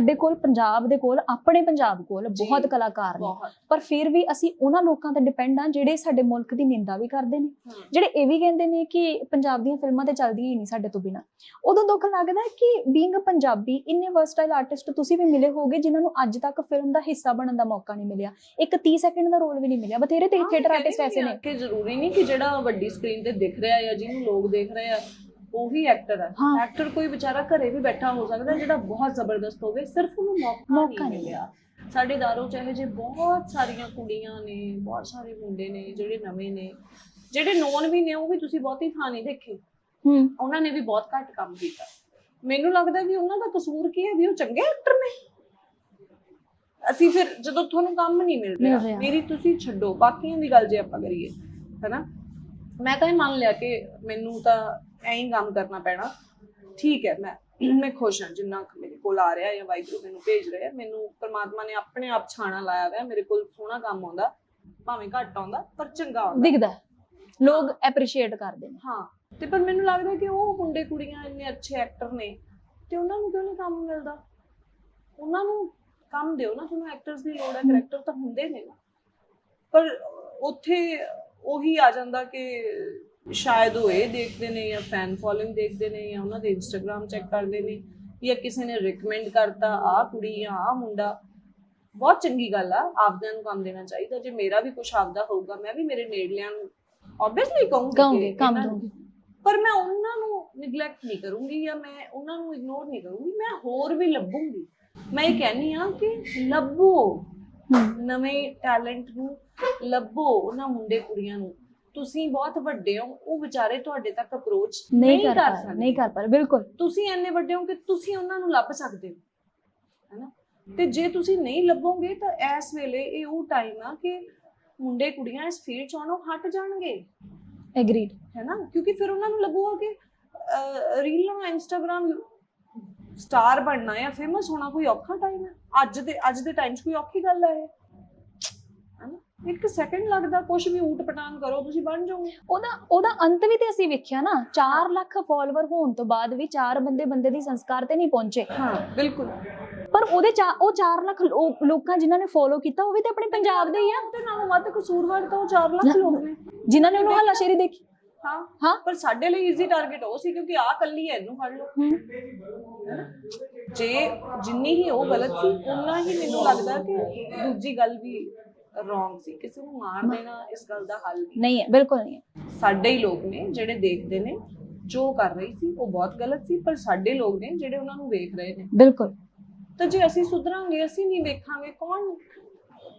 ਸਾਡੇ ਕੋਲ ਪੰਜਾਬ ਦੇ ਕੋਲ ਆਪਣੇ ਪੰਜਾਬ ਕੋਲ ਬਹੁਤ ਕਲਾਕਾਰ ਨੇ। ਪਰ ਫਿਰ ਵੀ ਅਸੀਂ ਉਹਨਾਂ ਲੋਕਾਂ ਤੇ ਡਿਪੈਂਡ ਆ ਜਿਹੜੇ ਸਾਡੇ ਮੁਲਕ ਦੀ ਨਿੰਦਾ ਵੀ ਕਰਦੇ ਨੇ। ਜਿਹੜੇ ਇਹ ਵੀ ਕਹਿੰਦੇ ਨੇ ਕਿ ਪੰਜਾਬ ਦੀਆਂ ਫਿਲਮਾਂ ਤੇ ਚੱਲਦੀਆਂ ਹੀ ਨਹੀਂ ਸਾਡੇ ਤੋਂ ਬਿਨਾ। ਉਦੋਂ ਦੁੱਖ ਲੱਗਦਾ ਕਿ ਬੀਇੰਗ ਅ ਪੰਜਾਬੀ ਇੰਨੇ ਵਰਸਟਾਈਲ ਆਰਟਿਸਟ ਤੁਸੀਂ ਵੀ ਮਿਲੇ ਹੋਗੇ ਜਿਨ੍ਹਾਂ ਨੂੰ ਅੱਜ ਤੱਕ ਫਿਲਮ ਦਾ ਹਿੱਸਾ ਬਣਨ ਦਾ ਮੌਕਾ ਨਹੀਂ ਮਿਲਿਆ। ਇੱਕ 30 ਸੈਕਿੰਡ ਦਾ ਰੋਲ ਵੀ ਨਹੀਂ ਮਿਲਿਆ। ਬਥੇਰੇ ਤੇ ਥੀਏਟਰ ਆਰਟਿਸਟ ਐਸੇ ਨੇ। ਕਿ ਜ਼ਰੂਰੀ ਨਹੀਂ ਕਿ ਜਿਹੜਾ ਵੱਡੀ ਸਕਰੀਨ ਤੇ ਦਿਖ ਰਿਹਾ ਜਾਂ ਜਿਹਨੂੰ ਲੋਕ ਦੇਖ ਰਹੇ ਆ ਉਹੀ ਐਕਟਰ ਹੈ ਹਾਂ। ਐਕਟਰ ਕੋਈ ਵਿਚਾਰਾ ਘਰੇ ਵੀ ਬੈਠਾ ਹੋ ਸਕਦਾ ਜਿਹੜਾ ਬਹੁਤ ਜ਼ਬਰਦਸਤ ਹੋਵੇ ਸਿਰਫ ਉਹਨੂੰ ਮੌਕਾ ਮੌਕਾ ਨਹੀਂ ਨਹੀਂ ਮਿਲਿਆ। ਸਾਡੇ ਦਾਰੋ ਚਾਹੇ ਜੇ ਬਹੁਤ ਸਾਰੀਆਂ ਕੁੜੀਆਂ ਨੇ ਬਹੁਤ ਸਾਰੇ ਮੁੰਡੇ ਨੇ ਜਿਹੜੇ ਨਵੇਂ ਨੇ। ਜਿਹੜੇ ਨੋਨ ਵੀ ਨੇ ਉਹ ਵੀ ਤੁਸੀਂ ਬਹੁਤੀ ਥਾਂ ਨਹੀਂ ਦੇਖੇ। ਹੂੰ। ਉਹਨਾਂ ਨੇ ਵੀ ਬਹੁਤ ਘੱਟ ਕੰਮ ਕੀਤਾ। ਮੈਨੂੰ ਲੱਗਦਾ ਵੀ ਉਹਨਾਂ ਦਾ ਕਸੂਰ ਕੀ ਹੈ ਵੀ ਉਹ ਚੰਗੇ ਐਕਟਰ ਨੇ? ਅਸੀਂ ਫਿਰ ਜਦੋਂ ਤੁਹਾਨੂੰ ਕੰਮ ਨਹੀਂ ਮਿਲ ਮਿਲ ਰਿਹਾ ਰਿਹਾ। ਮੇਰੀ ਤੁਸੀਂ ਛੱਡੋ। ਬਾਕੀਆਂ ਦੀ ਗੱਲ ਜੇ ਆਪਾਂ ਕਰੀਏ ਹੈਨਾ? ਮੈਂ ਤਾਂ ਇਹ ਮੰਨ ਲਿਆ ਕਿ ਮੈਨੂੰ ਤਾਂ ਐਂ ਹੀ ਕੰਮ ਕਰਨਾ ਪੈਣਾ। ਠੀਕ ਹੈ ਮੈਂ ਮੈਂ ਖੁਸ਼ ਹਾਂ ਜਿੰਨਾ ਕੁ ਮੇਰੇ ਕੋਲ ਆ ਰਿਹਾ ਜਾਂ ਵਾਹਿਗੁਰੂ ਮੈਨੂੰ ਭੇਜ ਰਿਹਾ। ਮੈਨੂੰ ਪ੍ਰਮਾਤਮਾ ਨੇ ਆਪਣੇ ਆਪ ਛਾਣਾ ਲਾਇਆ ਹੋਇਆ ਮੇਰੇ ਕੋਲ ਸੋਹਣਾ ਕੰਮ ਆਉਂਦਾ ਭਾਵੇਂ ਘੱਟ ਆਉਂਦਾ ਪਰ ਚੰਗਾ ਆਉਂਦਾ। ਦਿਖਦਾ। ਲੋਕ ਐਪਰੀਸ਼ੀਏਟ ਕਰਦੇ ਨੇ। ਹਾਂ ਤੇ ਪਰ ਮੈਨੂੰ ਲੱਗਦਾ ਕਿ ਉਹ ਮੁੰਡੇ ਕੁੜੀਆਂ ਇੰਨੇ ਅੱਛੇ ਐਕਟਰ ਨੇ ਤੇ ਉਹਨਾਂ ਨੂੰ ਕਿਉਂ ਨਹੀਂ ਕੰਮ ਮਿਲਦਾ? ਉਹਨਾਂ ਨੂੰ ਕੰਮ ਦਿਓ ਨਾ ਤੁਹਾਨੂੰ ਐਕਟਰਸ ਦੀ ਲੋੜ ਹੈ ਕਰੈਕਟਰ ਤਾਂ ਹੁੰਦੇ ਨੇ ਨਾ। ਪਰ ਉੱਥੇ ਉਹੀ ਆ ਜਾਂਦਾ ਕਿ ਸ਼ਾਇਦ ਉਹ ਇਹ ਦੇਖਦੇ ਨੇ ਜਾਂ ਫੈਨ ਫੋਲੋਇੰਗ ਦੇਖਦੇ ਨੇ ਜਾਂ ਉਹਨਾਂ ਦੇ ਇੰਸਟਾਗ੍ਰam ਚੈੱਕ ਕਰਦੇ ਨੇ ਜਾਂ ਕਿਸੇ ਨੇ ਰეკਮੈਂਡ ਕਰਤਾ ਆਹ ਕੁੜੀ ਜਾਂ ਆਹ ਮੁੰਡਾ। ਬਹੁਤ ਚੰਗੀ ਗੱਲ ਆ ਆਪਦਿਆਂ ਨੂੰ ਕੰਮ ਦੇਣਾ ਚਾਹੀਦਾ। ਜੇ ਮੇਰਾ ਵੀ ਕੁਝ ਆਪਦਾ ਹੋਊਗਾ ਮੈਂ ਵੀ ਮੇਰੇ ਨੇੜਲਿਆਂ ਨੂੰ ਆਬਵੀਅਸਲੀ ਕਹੂੰਗੀ ਕੰਮ ਦੋਗੇ ਪਰ ਮੈਂ ਉਹਨਾਂ ਨੂੰ ਨਿਗਲੈਕਟ ਨਹੀਂ ਕਰੂੰਗੀ ਜਾਂ ਮੈਂ ਉਹਨਾਂ ਨੂੰ ਇਗਨੋਰ ਨਹੀਂ ਕਰੂੰਗੀ ਮੈਂ ਹੋਰ ਵੀ ਲੱਭੂੰਗੀ। ਮੈਂ ਇਹ ਕਹਿੰਨੀ ਆ ਕਿ ਲੱਭੋ। ਨਵੇਂ ਟੈਲੈਂਟ ਨੂੰ ਲੱਭੋ ਉਹਨਾਂ ਮੁੰਡੇ ਕੁੜੀਆਂ ਨੂੰ। ਤੁਸੀਂ ਬਹੁਤ ਵੱਡੇ ਹੋ ਉਹ ਵਿਚਾਰੇ ਤੁਹਾਡੇ ਤੱਕ ਅਪਰੋਚ ਨਹੀਂ ਕਰ ਸਕਦੇ। ਨਹੀਂ ਕਰ ਪਾ ਰਹੇ ਬਿਲਕੁਲ। ਤੁਸੀਂ ਇੰਨੇ ਵੱਡੇ ਹੋ ਕਿ ਤੁਸੀਂ ਉਹਨਾਂ ਨੂੰ ਲੱਭ ਸਕਦੇ ਹੋ ਹੈਨਾ? ਤੇ ਜੇ ਤੁਸੀਂ ਨਹੀਂ ਲੱਭੋਗੇ ਤਾਂ ਇਸ ਵੇਲੇ ਇਹ ਉਹ ਟਾਈਮ ਆ ਕਿ ਮੁੰਡੇ ਕੁੜੀਆਂ ਇਸ ਫੀਲਡ ਚੋਂ ਆਉਣੋਂ ਹਟ ਜਾਣਗੇ ਐਗਰੀਡ ਹੈ ਨਾ ਕਿਉਂਕਿ ਫਿਰ ਉਹਨਾਂ ਨੂੰ ਲੱਗੂਗਾ ਕਿ ਰੀਲਾਂ ਇੰਸਟਾਗ੍ਰam ਸਟਾਰ ਬਣਨਾ ਜਾਂ ਫੇਮਸ ਹੋਣਾ ਕੋਈ ਔਖਾ ਟਾਈਮ ਹੈ ਅੱਜ ਦੇ ਅੱਜ ਦੇ ਟਾਈਮ 'ਚ ਕੋਈ ਔਖੀ ਗੱਲ ਹੈ ਹੈਨਾ? ਇੱਕ ਸੈਕਿੰਡ ਲੱਗਦਾ ਕੁਝ ਵੀ ਊਟ ਪਟਾਂਗ ਕਰੋ ਤੁਸੀਂ ਬਣ ਜਾਓਗੇ ਉਹਦਾ ਉਹਦਾ ਅੰਤ ਵੀ ਤੇ ਅਸੀਂ ਵੇਖਿਆ ਨਾ 4 ਲੱਖ ਫਾਲੋਅਰ ਹੋਣ ਤੋਂ ਬਾਅਦ ਵੀ ਚਾਰ ਬੰਦੇ ਬੰਦੇ ਦੀ ਸੰਸਕਾਰ ਤੇ ਨਹੀਂ ਪਹੁੰਚੇ। ਹਾਂ ਬਿਲਕੁਲ। ਪਰ ਉਹਦੇ ਚਾ ਉਹ 4 ਲੱਖ ਲੋਕਾਂ ਜਿਨ੍ਹਾਂ ਨੇ ਫੋਲੋ ਕੀਤਾ ਉਹ ਵੀ ਤੇ ਆਪਣੇ ਪੰਜਾਬ ਦੇ ਹੀ ਆ। ਉਹਦੇ ਨਾਲੋਂ ਵੱਧ ਕਸੂਰਵਾਰ ਤਾਂ ਉਹ 4 ਲੱਖ ਲੋਕ ਨੇ। ਜਿਨ੍ਹਾਂ ਨੇ ਉਹਨੂੰ ਹੱਲਾਸ਼ੇਰੀ ਦੇਖੀ। ਹਾਂ ਹਾਂ। ਪਰ ਸਾਡੇ ਲਈ ਈਜ਼ੀ ਟਾਰਗੇਟ ਉਹ ਸੀ ਕਿਉਂਕਿ ਆ ਕੱਲੀ ਹੈ ਇਹਨੂੰ ਫੜ ਲਓ। ਜੇ ਜਿੰਨੀ ਹੀ ਉਹ ਗਲਤ ਸੀ ਉਨਾ ਹੀ ਮੈਨੂੰ ਲੱਗਦਾ ਕਿ ਦੂਜੀ ਗੱਲ ਵੀ ਰੋਂਗ ਸੀ ਕਿਸੇ ਨੂੰ ਮਾਰ ਦੇਣਾ ਇਸ ਗੱਲ ਦਾ ਹੱਲ ਨਹੀਂ ਨਹੀਂ ਹੈ ਬਿਲਕੁਲ ਨਹੀਂ ਹੈ। ਸਾਡੇ ਹੀ ਲੋਕ ਨੇ ਜਿਹੜੇ ਦੇਖਦੇ ਨੇ ਜੋ ਕਰ ਰਹੀ ਸੀ ਉਹ ਬਹੁਤ ਗਲਤ ਸੀ ਪਰ ਸਾਡੇ ਲੋਕ ਨੇ ਜਿਹੜੇ ਉਹਨਾਂ ਨੂੰ ਵੇਖ ਰਹੇ ਨੇ। ਬਿਲਕੁਲ। ਤਾਂ ਜੇ ਅਸੀਂ ਸੁਧਰਾਂਗੇ ਅਸੀਂ ਨਹੀਂ ਵੇਖਾਂਗੇ ਕੌਣ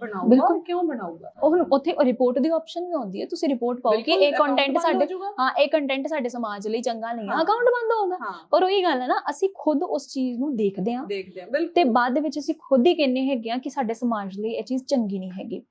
ਬਣਾਊਗਾ। ਔਰ ਕਿਉਂ ਬਣਾਊਗਾ ਉਹ ਉੱਥੇ ਰਿਪੋਰਟ ਦੀ ਆਪਸ਼ਨ ਵੀ ਆਉਂਦੀ ਹੈ ਤੁਸੀਂ ਰਿਪੋਰਟ ਪਾਓ ਕਿ ਇਹ ਕੰਟੈਂਟ ਸਾਡੇ। ਹਾਂ ਇਹ ਕੰਟੈਂਟ ਸਾਡੇ ਸਮਾਜ ਲਈ ਚੰਗਾ ਨਹੀਂ ਹੈ। ਅਕਾਊਂਟ ਬੰਦ ਹੋਊਗਾ ਪਰ ਉਹੀ ਗੱਲ ਹੈ ਨਾ ਅਸੀਂ ਖੁਦ ਉਸ ਚੀਜ਼ ਨੂੰ ਦੇਖਦੇ ਹਾਂ ਦੇਖਦੇ ਤੇ ਬਾਅਦ ਦੇ ਵਿੱਚ ਅਸੀਂ ਖੁਦ ਹੀ ਕਹਿੰਨੇ ਹੈਗੇ ਆ ਕਿ ਸਾਡੇ ਸਮਾਜ ਲਈ ਇਹ ਚੀਜ਼ ਚੰਗੀ ਨਹੀਂ ਹੈਗੀ